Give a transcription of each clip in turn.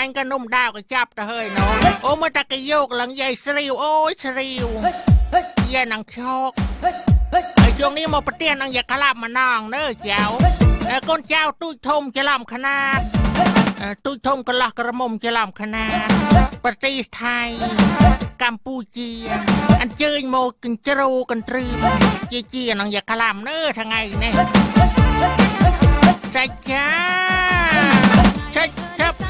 អញក៏នំដាវក៏ចាប់ទៅហើយណូអូមើលតាគេយកឡើងយាយស្រីវអូយស្រីវយាយនឹងខោកហើយជងនេះមកប្រទេសនឹងយាយក្លាប់មកណងនៅចៅកូនចៅទូចធំច្រឡំຂະណាតទូចធំកលាស់ក្រមុំច្រឡំຂະណាតប្រទេសថៃកម្ពុជាអញ្ជើញមកកញ្ជ្រោកន្ទ្រីជាជានឹងយាយក្លាមនៅថ្ងៃនេះចាច់ចាចាច់ចាប់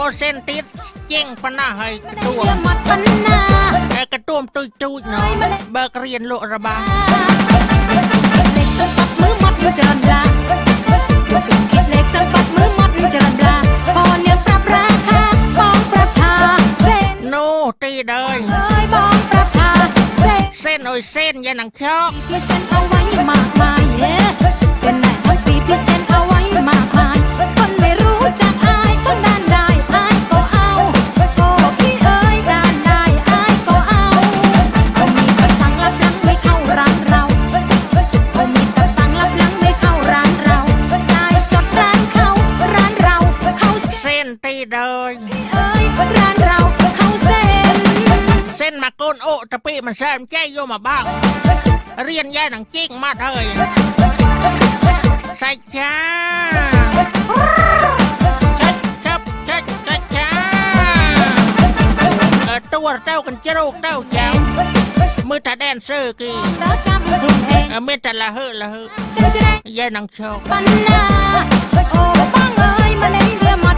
ម៉ូសិនទៀតជាងប៉ុណ្ណាហើយកទួមប៉ុណ្ណាហើយកទួមទុយទូចណោបើករៀនលក់របាំនេះសបាត់មើមាត់ច្រើនឡាយកគិតនេះសបាត់មើមាត់ច្រើនឡាអូនយើងប្រាប់រាខាបងប្រាប់ថាសេនណូទីដើយអើយបងប្រាប់ថាសេនសេនអុយសេនយ៉ាងនឹងខ្យកមិនសេនអង្វៃមកមកយេសេនណែ Sen ti rồi Sen mà con ộ tập bị mà xem chay vô mà bao. Riêng gia đằng chiếc mà thôi Sạch cha Sạch chấp sạch sạch cha Ở tour tao cần chế rục tao chào. Mưa ta đen sơ kì Ở ta là hư là hư. Gia đằng chọc Bắn à Ồ băng ơi mà lấy đưa mà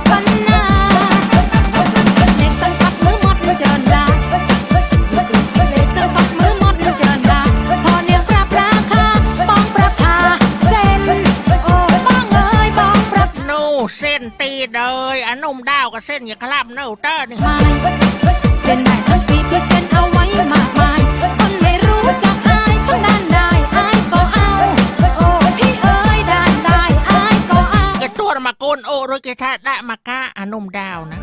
សេនទីដោយអានោះដាវក៏សេនយកក្លាប់នៅតើនេះសេនដែរទាំងពីរគឺសេនអវ័យមកបាយមិនមិនรู้ចង់អាយឆំដាន រួចគេថាដាក់មកកាអានំដាវណា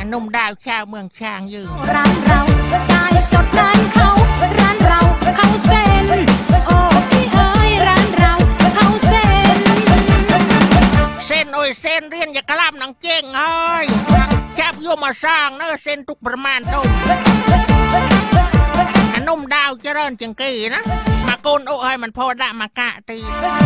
អានំដាវឆាវមឿងឆាងយើងរ៉ានរោកាយសុតរ៉ានខោរ៉ានរោខោសែនអូអីអើយរ៉ានរោខោសែនសែនអុយសែនរៀនយ៉ាក្លាប់នឹងជេងអើយចាប់យកមកសាងនៅសែនទុកប្រមាណទៅអានំដាវច្រើនជាងគេណាមកកូនអុកឲ្យមិនផោដាក់មកកាទីណា